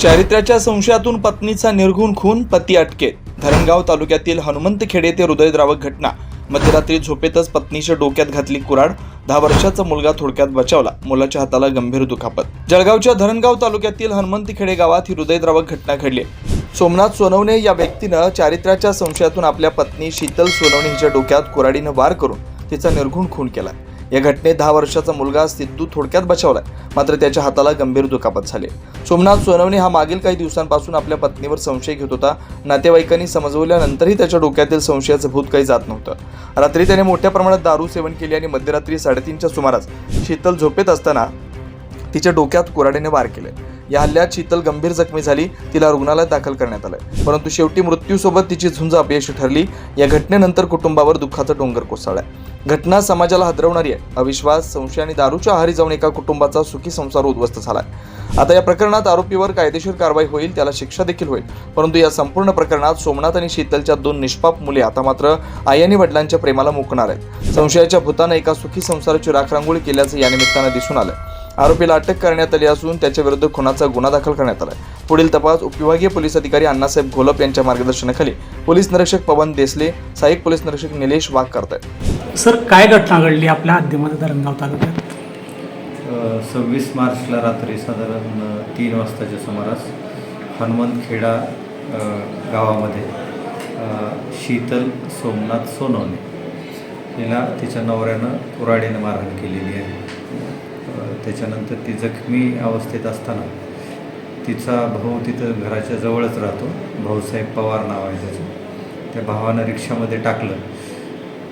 चारित्र्याच्या संशयातून पत्नीचा निर्घुण खून पती अटकेत. धरणगाव तालुक्यातील हनुमंतखेडे ते हृदयद्रावक घटना. मध्यरात्री झोपेतच पत्नीच्या डोक्यात घातली कुराड. दहा वर्षाचा मुलगा थोडक्यात बचावला. मुलाच्या हाताला गंभीर दुखापत. जळगावच्या धरणगाव तालुक्यातील हनुमंतखेडे गावात ही हृदयद्रावक घटना घडली सोमनाथ सोनवणे या व्यक्तीनं चारित्र्याच्या संशयातून आपल्या पत्नी शीतल सोनवणे हिच्या डोक्यात कुराडीनं वार करून तिचा निर्घुण खून केला या घटनेत दहा वर्षाचा मुलगा सिद्धू थोडक्यात बचावलाय. मात्र त्याच्या हाताला गंभीर दुखापत झाली. सोमनाथ सोनवणे हा मागील काही दिवसांपासून आपल्या पत्नीवर संशय घेत होता. नातेवाईकांनी समजवल्यानंतरही त्याच्या डोक्यातील संशयाचं भूत काही जात नव्हतं. रात्री त्याने मोठ्या प्रमाणात दारू सेवन केले आणि मध्यरात्री साडेतीनच्या सुमारास शीतल झोपेत असताना तिच्या डोक्यात कुऱ्हाडीने वार केले. या हल्ल्यात शीतल गंभीर जखमी झाली. तिला रुग्णालयात दाखल करण्यात आलं परंतु शेवटी मृत्यूसोबत तिची झुंज अपयशी ठरली. या घटनेनंतर कुटुंबावर दुःखाचा डोंगर कोसळला घटना समाजाला हादरवणारी आहे. अविश्वास संशय आणि दारूच्या आहारी जाऊन एका कुटुंबाचा सुखी संसार उद्ध्वस्त झालाय. आता या प्रकरणात आरोपीवर कायदेशीर कारवाई होईल त्याला शिक्षा देखील होईल. परंतु या संपूर्ण प्रकरणात सोमनाथ आणि शीतलच्या दोन निष्पाप मुले आता मात्र आई आणि वडिलांच्या प्रेमाला मुकणार आहेत. संशयाच्या भूतानं एका सुखी संसाराची राखरांगोळी केल्याचं या निमित्तानं दिसून आलं आरोपीला अटक करण्यात आली असून त्याच्या विरुद्ध खुनाचा गुन्हा दाखल करण्यात आला पुढील तपास उपविभागीय पोलीस अधिकारी अण्णासाहेब घोलप यांच्या मार्गदर्शनाखाली पोलीस निरीक्षक पवन देसले सहाय्यक पोलीस निरीक्षक निलेश वाघ करतायत. सर काय घटना घडली आपल्या हद्दीमध्ये धरणगाव तालुक्यात? सव्वीस मार्चला रात्री साधारण तीन वाजताच्या सुमारास हनुमंतखेडा गावामध्ये शीतल सोमनाथ सोनवणे हिला तिच्या नवऱ्यानं कुऱ्हाडीनं मारहाण केलेली आहे. त्याच्यानंतर ती जखमी अवस्थेत असताना तिचा भाऊ तिथं घराच्या जवळच राहतो. भाऊसाहेब पवार नाव आहे त्याचं. त्या भावानं रिक्षामध्ये टाकलं.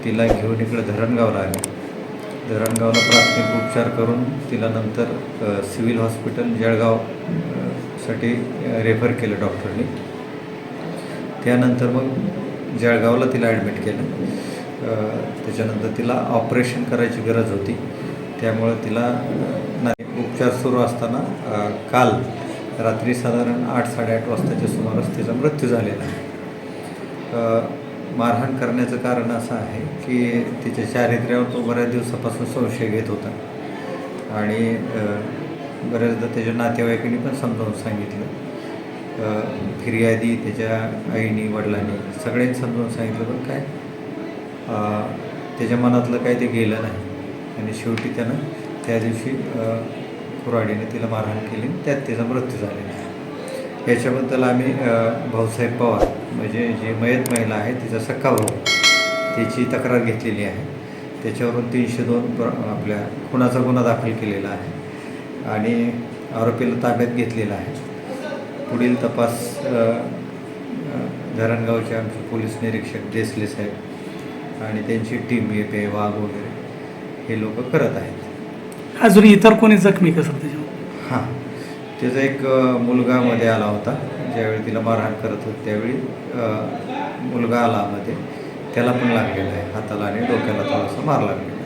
तिला घेऊन इकडं धरणगावला आले. धरणगावला प्राथमिक उपचार करून तिला नंतर सिव्हिल हॉस्पिटल जळगावसाठी रेफर केलं डॉक्टरनी. त्यानंतर मग जळगावला तिला ॲडमिट केलं. त्याच्यानंतर तिला ऑपरेशन करायची गरज होती. त्यामुळं तिला नाही उपचार सुरू असताना काल रात्री साधारण आठ साडेआठ वाजताच्या सुमारास तिचा मृत्यू झालेला आहे. मारहाण करण्याचं कारण असं आहे की तिच्या चारित्र्यावर तो बऱ्याच दिवसापासून संशय घेत होता. आणि बऱ्याचदा त्याच्या नातेवाईकांनी पण समजावून सांगितलं. फिर्यादी त्याच्या आईनी वडिलांनी सगळ्यांनी समजावून सांगितलं पण काय त्याच्या मनातलं काय ते गेलं नाही. आणि शेवटी त्यानं त्या दिवशी अ, कुऱ्हाडीने तिला मारहाण केली आणि त्यात तिचा मृत्यू झालेला आहे. याच्याबद्दल आम्ही भाऊसाहेब पवार म्हणजे जी मयत महिला आहे तिचा सक्का भाऊ त्याची तक्रार घेतलेली आहे. त्याच्यावरून तीनशे दोन प्र आपल्या खुनाचा गुन्हा दाखल केलेला आहे आणि आरोपीला ताब्यात घेतलेला आहे. पुढील तपास धरणगावचे आमचे पोलीस निरीक्षक देसले साहेब आणि त्यांची टीम ए पे वाघ वगैरे हे लोक करत आहेत. अजून इतर कोणी जखमी का सर त्याच्यावर? हां. त्याचा एक मुलगा मध्ये आला होता. ज्यावेळी तिला मारहाण करत होते त्यावेळी मुलगा आला मध्ये. त्याला पण लागलेला आहे हाताला आणि डोक्याला थोडासा मार लागलेला आहे.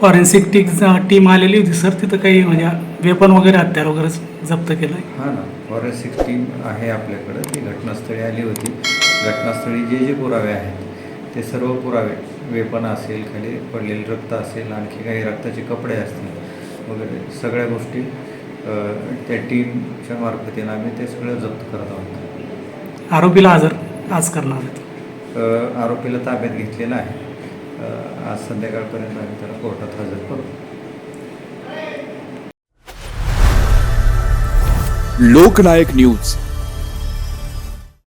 फॉरेन्सिक टीक टीम आलेली होती सर तिथं काही म्हणजे वेपन वगैरे हत्यार वगैरे जप्त केलं आहे हां ना. फॉरेन्सिक टीम आहे आपल्याकडं. ती घटनास्थळी आली होती. घटनास्थळी जे जे पुरावे आहेत ते सर्व पुरावे वेपण असेल खाली पडलेले रक्त असेल आणखी काही रक्ताचे कपडे असतील वगैरे सगळ्या गोष्टी त्या टीमच्या मार्फतीनं आम्ही ते सगळं जप्त करत आहोत. आरोपीला हजर आज करणार आरोपीला ताब्यात घेतलेला आहे. आज संध्याकाळपर्यंत आम्ही त्याला कोर्टात हजर करू. लोकनायक न्यूज.